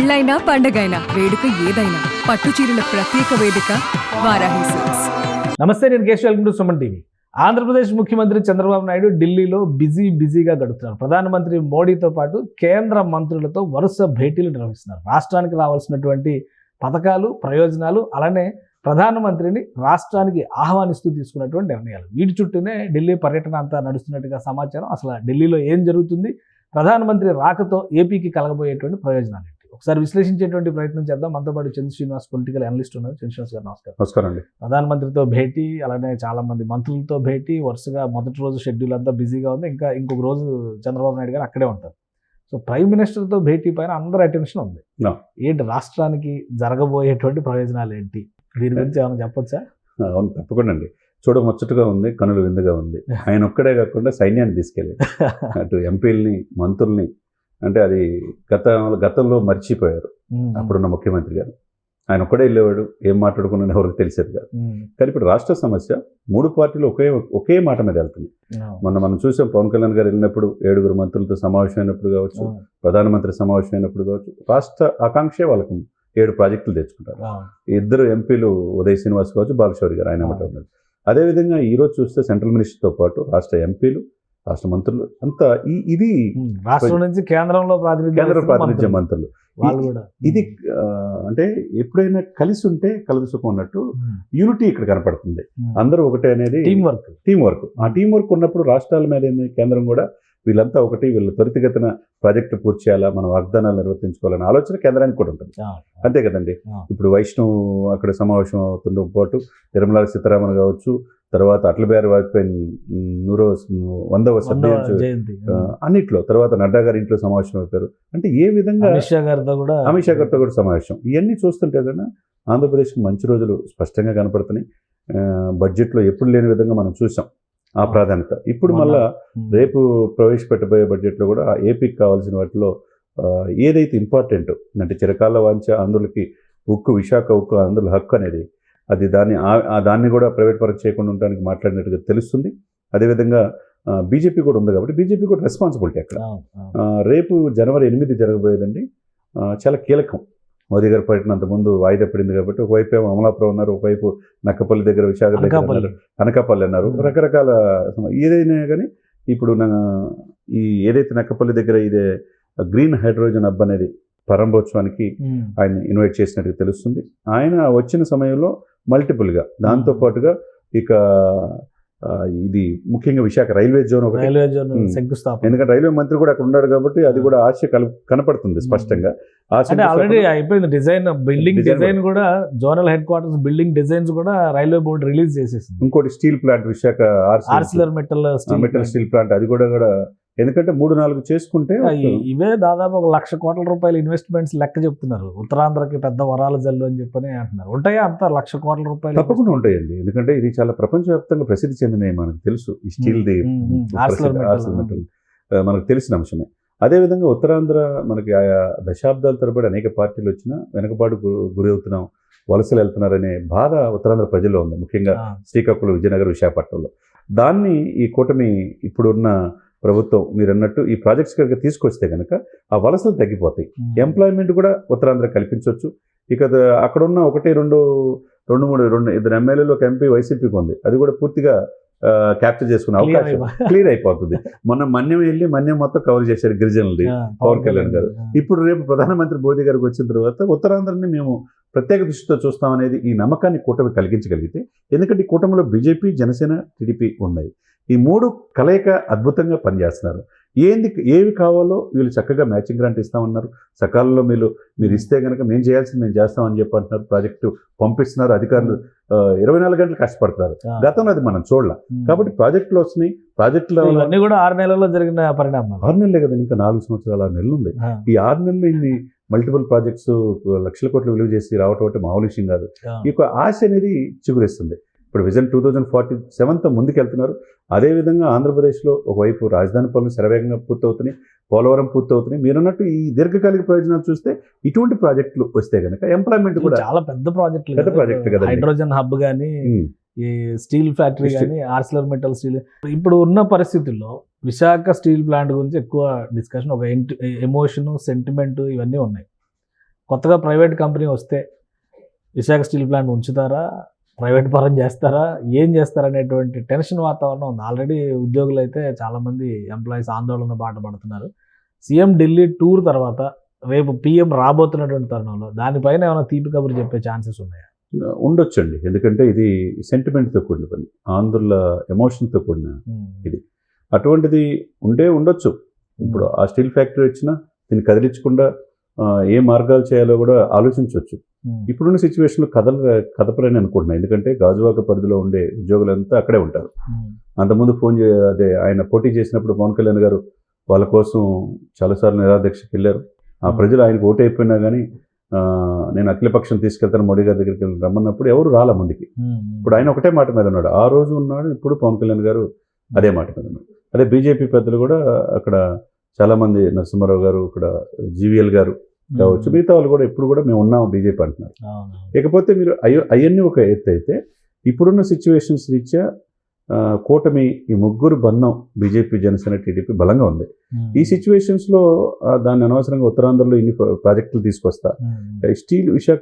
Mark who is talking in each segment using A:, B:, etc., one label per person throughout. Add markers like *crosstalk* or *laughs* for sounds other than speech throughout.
A: పెళ్ళైనా పండగైనా వేడుక ఏదైనా పట్టు చీరల ప్రత్యేక వేదిక వారాహి సిల్క్స్.
B: నమస్తే నేను Keshav welcome to Suman TV. Andhra Pradesh ముఖ్యమంత్రి చంద్రబాబు నాయుడు ఢిల్లీలో బిజీ బిజీగా గడుపుతున్నారు. ప్రధానమంత్రి మోడీతో పాటు కేంద్ర మంత్రులతో వరుస భేటీలు నిర్వహిస్తున్నారు. రాష్ట్రానికి రావాల్సినటువంటి పథకాలు ప్రయోజనాలు అలానే ప్రధానమంత్రిని రాష్ట్రానికి ఆహ్వానిస్తూ తీసుకున్నటువంటి నిర్ణయాలు. వీటి చుట్టూనే ఢిల్లీ పర్యటన అంతా నడుస్తున్నట్టుగా సమాచారం. అసలు ఢిల్లీలో ఏం జరుగుతుంది? ప్రధానమంత్రి రాకతో ఏపీకి కలగబోయేటువంటి ప్రయోజనాలు ఒకసారి విశ్లేషించేటువంటి ప్రయత్నం చేద్దాం. మనతో పాటు చంద్ర శ్రీనివాస్ పొలిటికల్ అనలిస్ట్ ఉన్నారు. చంద్ర శ్రీనివాస్ గారు నమస్కారం.
C: నమస్కారం అండి
B: ప్రధానమంత్రితో భేటీ అలానే చాలా మంది మంత్రులతో భేటీ వరుసగా మొదటి రోజు షెడ్యూల్ అంతా బిజీగా ఉంది. ఇంకా ఇంకొక రోజు చంద్రబాబు నాయుడు గారు అక్కడే ఉంటారు. సో ప్రైమ్ మినిస్టర్తో భేటీ పైన అందరి అటెన్షన్ ఉంది. ఏంటి రాష్ట్రానికి జరగబోయేటువంటి ప్రయోజనాలు ఏంటి? దీని గురించి ఏమైనా చెప్పొచ్చా?
C: అవును తప్పకుండా అండి. చూడ ముచ్చటగా ఉంది కనులు విందుగా ఉంది. *laughs* ఆయన ఒక్కడే కాకుండా సైన్యాన్ని తీసుకెళ్ళి అటు ఎంపీలని మంత్రుల్ని అంటే అది గత గతంలో మర్చిపోయారు. అప్పుడున్న ముఖ్యమంత్రి గారు. ఆయన ఒక్కడే వెళ్ళేవాడు ఏం మాట్లాడుకున్నా ఎవరికి తెలిసేది కాదు. కానీ ఇప్పుడు రాష్ట్ర సమస్య మూడు పార్టీలు ఒకే ఒకే మాట మీద వెళ్తుంది. మొన్న మనం చూసాం పవన్ కళ్యాణ్ గారు వెళ్ళినప్పుడు ఏడుగురు మంత్రులతో సమావేశం అయినప్పుడు కావచ్చు ప్రధానమంత్రి సమావేశం అయినప్పుడు కావచ్చు రాష్ట్ర ఆకాంక్షే వాళ్ళకు ఏడు ప్రాజెక్టులు తెచ్చుకుంటారు. ఇద్దరు ఎంపీలు ఉదయ్ శ్రీనివాస్ కావచ్చు బాలశౌరి గారు ఆయన మాట ఉన్నాడు అదేవిధంగా ఈ రోజు చూస్తే సెంట్రల్ మినిస్టర్తో పాటు రాష్ట్ర ఎంపీలు రాష్ట్ర మంత్రులు అంతా ఇది
B: రాష్ట్రం నుంచి కేంద్రంలో
C: కేంద్ర ప్రాతినిధ్య
B: మంత్రులు.
C: మంత్రులు.
B: వాళ్ళు కూడా.
C: ఇది అంటే ఎప్పుడైనా కలిసి ఉంటే ఉన్నట్టు యూనిటీ ఇక్కడ కనపడుతుంది. అందరూ ఒకటే అనేది
B: టీం వర్క్
C: టీం వర్క్ ఆ టీం వర్క్ ఉన్నప్పుడు రాష్ట్రాల మీద కేంద్రం కూడా వీళ్ళంతా ఒకటి వీళ్ళు త్వరితగతిన ప్రాజెక్టు పూర్తి చేయాలా మన వాగ్దానాలు నిర్వర్తించుకోవాలనే ఆలోచన కేంద్రానికి కూడా ఉంటుంది. అంతే కదండి. ఇప్పుడు వైష్ణవ్ అక్కడ సమావేశం అవుతుండడం పాటు నిర్మలా సీతారామన్ కావచ్చు తర్వాత అటల్ బిహారీ వాజ్పేయి నూరో వందవ
B: జయంతి.
C: అన్నిట్లో తర్వాత నడ్డా గారి ఇంట్లో సమావేశం అవుతారు అంటే ఏ విధంగా
B: అమిత్ షా గారితో కూడా
C: అమిత్ షా గారితో కూడా సమావేశం. ఇవన్నీ చూస్తుంటే కన్నా ఆంధ్రప్రదేశ్కి మంచి రోజులు స్పష్టంగా కనపడుతున్నాయి. బడ్జెట్లో ఎప్పుడు లేని విధంగా మనం చూసాం ఆ ప్రాధాన్యత. ఇప్పుడు మళ్ళా రేపు ప్రవేశపెట్టబోయే బడ్జెట్లో కూడా ఏపీకి కావాల్సిన వాటిలో ఏదైతే ఇంపార్టెంట్ అంటే చిరకాల వాంఛ ఆంధ్రులకి ఉక్కు విశాఖ ఉక్కు ఆంధ్రుల హక్కు అనేది అది దాన్ని ఆ- దాన్ని కూడా ప్రైవేట్ పరం చేయకుండా ఉండడానికి మాట్లాడినట్టుగా తెలుస్తుంది. అదేవిధంగా బీజేపీ కూడా ఉంది కాబట్టి బీజేపీ కూడా రెస్పాన్సిబిలిటీ అక్కడ. రేపు జనవరి ఎనిమిది జరగబోయేదండి. చాలా కీలకం. మోదీ గారు పర్యటన అంతకుముందు వాయిదా పడింది కాబట్టి ఒకవైపు ఏమో అమలాపురం ఉన్నారు ఒకవైపు నక్కపల్లి దగ్గర విశాఖ దగ్గర
B: అనకాపల్లి.
C: అన్నారు. రకరకాల ఏదైనా కానీ ఇప్పుడు నా ఈ ఏదైతే నక్కపల్లి దగ్గర ఇదే గ్రీన్ హైడ్రోజన్ హబ్ అనేది ప్రారంభోత్సవానికి ఆయన ఇన్వైట్ చేసినట్టుగా తెలుస్తుంది. ఆయన వచ్చిన సమయంలో మల్టిపుల్గా. దాంతో పాటుగా ఇక ఇది ముఖ్యంగా విశాఖ రైల్వే జోన్ ఒకటి.
B: Railway zone. శంకుస్థాపన.
C: ఎందుకంటే రైల్వే మంత్రి కూడా అక్కడ ఉన్నాడు కాబట్టి అది కూడా ఆశ కనపడుతుంది స్పష్టంగా.
B: అంటే ఆల్రెడీ అయిపోయింది డిజైన్ బిల్డింగ్ డిజైన్ కూడా. Zonal headquarters building designs కూడా రైల్వే బోర్డు రిలీజ్ చేసేసింది.
C: ఇంకోటి steel plant Visakha
B: Arcelor Mittal steel
C: Mittal steel plant అది కూడా కూడా ఎందుకంటే మూడు నాలుగు చేసుకుంటే
B: ఇవే దాదాపు ఒక లక్ష కోట్ల రూపాయల ఇన్వెస్ట్మెంట్స్ లెక్క చెప్తున్నారు. ఉత్తరాంధ్రకి పెద్ద వరాల జల్లు అని చెప్పని అంటున్నారు. ఉంటాయా అంత లక్ష కోట్ల రూపాయలు?
C: తప్పకుండా ఉంటాయండి. ఎందుకంటే ఇది చాలా ప్రపంచవ్యాప్తంగా ప్రసిద్ధి చెందినవి మనకు తెలుసు. ఈ steel the
B: um, um, Arcelor Mittal.
C: Arcelor Mittal. ఆ, మనకు తెలిసిన అంశమే. అదేవిధంగా ఉత్తరాంధ్ర మనకి ఆయా దశాబ్దాల తరబడి అనేక పార్టీలు వచ్చినా వెనకబాటు గు- గురి అవుతున్నాం వలసలు వెళ్తున్నారనే బాధ ఉత్తరాంధ్ర ప్రజల్లో ఉంది. ముఖ్యంగా శ్రీకాకుళం విజయనగరం విశాఖపట్నంలో. దాన్ని ఈ కూటమి ఇప్పుడున్న ప్రభుత్వం మీరు అన్నట్టు ఈ ప్రాజెక్ట్స్ కనుక తీసుకొస్తే కనుక ఆ వలసలు తగ్గిపోతాయి. ఎంప్లాయ్మెంట్ కూడా ఉత్తరాంధ్ర కల్పించవచ్చు. ఇక అక్కడున్న ఒకటి రెండు రెండు మూడు రెండు ఇద్దరు ఎమ్మెల్యేలు ఒక ఎంపీ వైసీపీకి ఉంది. అది కూడా పూర్తిగా క్యాప్చర్ చేసుకునే అవకాశం క్లియర్ అయిపోతుంది. మొన్న మన్యం వెళ్ళి మన్యం మొత్తం కవర్ చేశారు గిరిజనులది పవన్ కళ్యాణ్ గారు. ఇప్పుడు రేపు ప్రధానమంత్రి మోదీ గారికి వచ్చిన తర్వాత ఉత్తరాంధ్రని మేము ప్రత్యేక దృష్టితో చూస్తామనేది ఈ నమ్మకాన్ని కూటమి కలిగించగలిగితే ఎందుకంటే ఈ కూటమిలో బీజేపీ జనసేన టీడీపీ ఉన్నాయి. ఈ మూడు కలయిక అద్భుతంగా పనిచేస్తున్నారు. ఏంది ఏవి కావాలో వీళ్ళు చక్కగా మ్యాచింగ్ గ్రాంట్ ఇస్తామన్నారు. సకాలంలో మీరు మీరు ఇస్తే కనుక మేము చేయాల్సింది మేము చేస్తామని చెప్పి అంటున్నారు. ప్రాజెక్టు పంపిస్తున్నారు. అధికారులు ఇరవై నాలుగు గంటలు కష్టపడుతున్నారు. గతంలో అది మనం చూడాల. కాబట్టి ప్రాజెక్టులు వస్తున్నాయి. ప్రాజెక్టులు
B: కూడా ఆరు నెలల్లో జరిగిన పరిణామాలు.
C: ఆరు నెలలే కదా ఇంకా నాలుగు సంవత్సరాలు ఆరు నెలలు ఉంది. ఈ ఆరు నెలలు ఇన్ని మల్టిపుల్ ప్రాజెక్ట్స్ లక్షల కోట్లు విలువ చేసి రావటం అంటే మామూలు విషయం కాదు. ఈ యొక్క ఆశ అనేది చిగురిస్తుంది. ఇప్పుడు విజన్ టూ థౌజండ్ ఫార్టీ సెవెన్తో ముందుకెళ్తున్నారు. అదేవిధంగా ఆంధ్రప్రదేశ్లో ఒకవైపు రాజధాని పనులు శరవేగంగా పూర్తవుతున్నాయి పోలవరం పూర్తవుతున్నాయి. మీరన్నట్టు ఈ దీర్ఘకాలిక ప్రయోజనాలు చూస్తే ఇటువంటి ప్రాజెక్టులు వస్తే కనుక ఎంప్లాయ్మెంట్ కూడా
B: చాలా పెద్ద ప్రాజెక్టులు
C: పెద్ద ప్రాజెక్టులు కదండి.
B: హైడ్రోజన్ హబ్ కానీ ఈ స్టీల్ ఫ్యాక్టరీ. కానీ ఆర్సిలర్ మెటల్ స్టీల్. ఇప్పుడు ఉన్న పరిస్థితుల్లో విశాఖ స్టీల్ ప్లాంట్ గురించి ఎక్కువ డిస్కషన్ ఒక ఎమోషన్ సెంటిమెంట్ ఇవన్నీ ఉన్నాయి. కొత్తగా ప్రైవేట్ కంపెనీ వస్తే విశాఖ స్టీల్ ప్లాంట్ ఉంచుతారా? ప్రైవేట్ పరం చేస్తారా? ఏం చేస్తారా అనేటువంటి టెన్షన్ వాతావరణం ఉంది. ఆల్రెడీ ఉద్యోగులు అయితే చాలామంది ఎంప్లాయీస్ ఆందోళన బాట పడుతున్నారు. సీఎం ఢిల్లీ టూర్ తర్వాత రేపు పిఎం రాబోతున్నటువంటి తరుణంలో దానిపైన ఏమైనా తీపి కబురు చెప్పే ఛాన్సెస్ ఉన్నాయా?
C: ఉండొచ్చండి. ఎందుకంటే ఇది సెంటిమెంట్తో కూడిన పని. ఆంధ్రుల ఎమోషన్తో కూడిన అటువంటిది ఉండే ఉండొచ్చు. ఇప్పుడు ఆ స్టీల్ ఫ్యాక్టరీ వచ్చినా దీన్ని కదిలించకుండా ఏ మార్గాలు చేయాలో కూడా ఆలోచించవచ్చు ఇప్పుడున్న సిచ్యువేషన్లో కదల కదపలేని అనుకుంటున్నాను ఎందుకంటే గాజువాక పరిధిలో ఉండే ఉద్యోగులంతా అక్కడే ఉంటారు. అంతకుముందు ఫోన్ చే అదే ఆయన పోటీ చేసినప్పుడు పవన్ కళ్యాణ్ గారు వాళ్ళ కోసం చాలాసార్లు నిరాదీక్షకి వెళ్ళారు. ఆ
B: Hmm.
C: ప్రజలు ఆయనకు ఓటు అయిపోయినా కానీ నేను అఖిలపక్షం తీసుకెళ్తాను మోడీ గారి దగ్గరికి వెళ్ళి రమ్మన్నప్పుడు ఎవరు రాల ముందుకి. ఇప్పుడు ఆయన ఒకటే మాట మీద ఉన్నాడు. ఆ రోజు ఉన్నాడు ఇప్పుడు పవన్ కళ్యాణ్ గారు అదే మాట మీద ఉన్నాడు. అదే బీజేపీ పెద్దలు కూడా అక్కడ చాలామంది నరసింహారావు గారు ఇక్కడ జీవీఎల్ గారు కావచ్చు. మిగతా వాళ్ళు కూడా ఇప్పుడు కూడా మేము ఉన్నాం బీజేపీ అంటున్నారు. ఇకపోతే మీరు అయ్యో అవన్నీ ఒక ఎత్తు అయితే ఇప్పుడున్న సిచ్యువేషన్స్ రీత్యా కూటమి ఈ ముగ్గురు బంధం బీజేపీ జనసేన టీడీపీ బలంగా ఉంది. ఈ సిచ్యువేషన్స్లో దాన్ని అనవసరంగా ఉత్తరాంధ్రలో ఇన్ని ప్ర- ప్రాజెక్టులు తీసుకొస్తా. స్టీల్ విశాఖ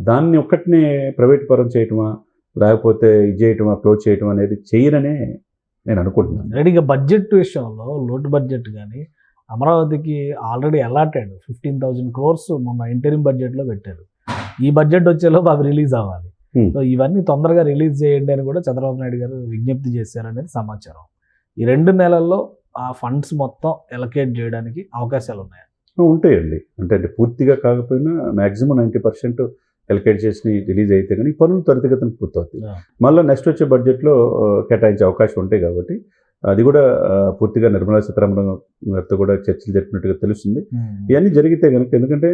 C: దాన్ని ఒక్కటినే ప్రైవేట్ పరం చేయటమా లేకపోతే ఇది చేయటమా క్లోజ్ చేయటం అనేది చేయరనే నేను అనుకుంటున్నాను.
B: రెడీగా బడ్జెట్ విషయంలో లోటు బడ్జెట్ కానీ అమరావతికి already allotted fifteen thousand crores మొన్న ఇంటరింగ్ బడ్జెట్లో పెట్టారు. ఈ బడ్జెట్ వచ్చేలోపు అవి రిలీజ్ అవ్వాలి. సో ఇవన్నీ తొందరగా రిలీజ్ చేయండి అని కూడా చంద్రబాబు నాయుడు గారు విజ్ఞప్తి చేశారనేది సమాచారం. ఈ రెండు నెలల్లో ఆ ఫండ్స్ మొత్తం ఎలకేట్ చేయడానికి అవకాశాలు ఉన్నాయి?
C: ఉంటాయండి. అంటే అంటే పూర్తిగా కాకపోయినా మ్యాక్సిమం నైంటీ పర్సెంట్ ఎలకేట్ చేసి రిలీజ్ అయితే కానీ పనులు త్వరితగతిన పూర్తవుతాయి. మళ్ళీ నెక్స్ట్ వచ్చే బడ్జెట్లో కేటాయించే అవకాశం ఉంటాయి కాబట్టి అది కూడా పూర్తిగా నిర్మలా సీతారామన్ గారితో కూడా చర్చలు జరిపినట్టుగా తెలుస్తుంది. ఇవన్నీ జరిగితే కనుక ఎందుకంటే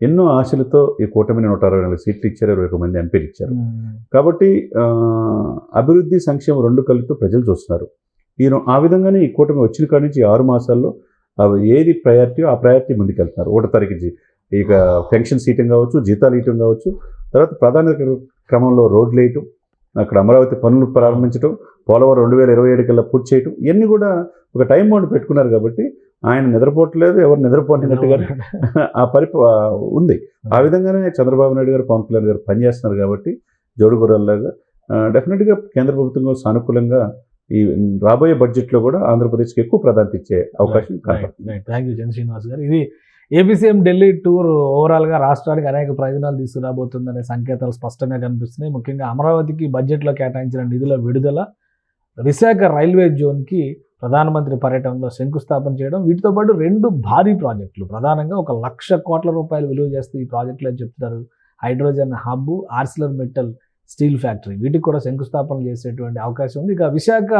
C: ఎన్నో ఆశలతో ఈ కూటమిని నూట అరవై నాలుగు సీట్లు ఇచ్చారు ఇరవై ఒక మంది ఎంపీలు ఇచ్చారు. కాబట్టి అభివృద్ధి సంక్షేమం రెండు కలిపితో ప్రజలు చూస్తున్నారు. ఈయన ఆ విధంగానే ఈ కూటమి వచ్చిన కాడి నుంచి ఈ ఆరు మాసాల్లో అవి ఏది ప్రయారిటీ ఆ ప్రయారిటీ ముందుకెళ్తున్నారు. ఒకటో తారీఖు ఇక పెన్షన్ సీటం కావచ్చు జీతాలు ఇయటం కావచ్చు తర్వాత ప్రధాన క్రమంలో రోడ్లు వేయటం అక్కడ అమరావతి పనులు ప్రారంభించడం పోలవరం రెండు వేల ఇరవై ఏడు కల్లా పూర్తి చేయటం ఇవన్నీ కూడా ఒక టైం బౌండ్ పెట్టుకున్నారు కాబట్టి ఆయన నిద్రపోవట్లేదు ఎవరు నిద్రపోతున్నట్టుగా ఆ పరిప ఉంది. ఆ విధంగానే చంద్రబాబు నాయుడు గారు పవన్ కళ్యాణ్ గారు పనిచేస్తున్నారు కాబట్టి జోడుగుర్రల్లాగా డెఫినెట్గా కేంద్ర ప్రభుత్వం సానుకూలంగా ఈ రాబోయే బడ్జెట్లో కూడా ఆంధ్రప్రదేశ్కి ఎక్కువ ప్రాధాన్యత ఇచ్చే అవకాశం
B: థ్యాంక్ యూ చంద్ర శ్రీనివాస్ గారు. ఇది ఏపీసీఎం ఢిల్లీ టూర్ ఓవరాల్గా రాష్ట్రానికి అనేక ప్రయోజనాలు తీసుకురాబోతుందనే సంకేతాలు స్పష్టంగా కనిపిస్తున్నాయి. ముఖ్యంగా అమరావతికి బడ్జెట్లో కేటాయించిన నిధుల విడుదల విశాఖ రైల్వే జోన్కి ప్రధానమంత్రి పర్యటనలో శంకుస్థాపన చేయడం వీటితో పాటు రెండు భారీ ప్రాజెక్టులు. ప్రధానంగా ఒక లక్ష కోట్ల రూపాయలు విలువ చేస్తే ఈ ప్రాజెక్టులు అని చెప్తున్నారు hydrogen hub Arcelor Mittal steel factory. వీటికి కూడా శంకుస్థాపన చేసేటువంటి అవకాశం ఉంది. ఇక విశాఖ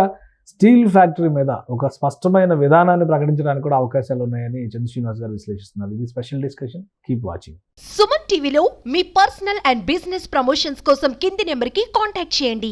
B: స్టీల్ ఫ్యాక్టరీ మీద ఒక స్పష్టమైన విధానాన్ని ప్రకటించడానికి కూడా అవకాశాలు ఉన్నాయని చంద్ర శ్రీనివాస్ గారు విశ్లేషిస్తున్నారు. ఇది special discussion. Keep watching
D: Suman టీవీలో మీ పర్సనల్ అండ్ బిజినెస్ ప్రమోషన్స్ కోసం కింది నెంబర్కి కాంటాక్ట్ చేయండి.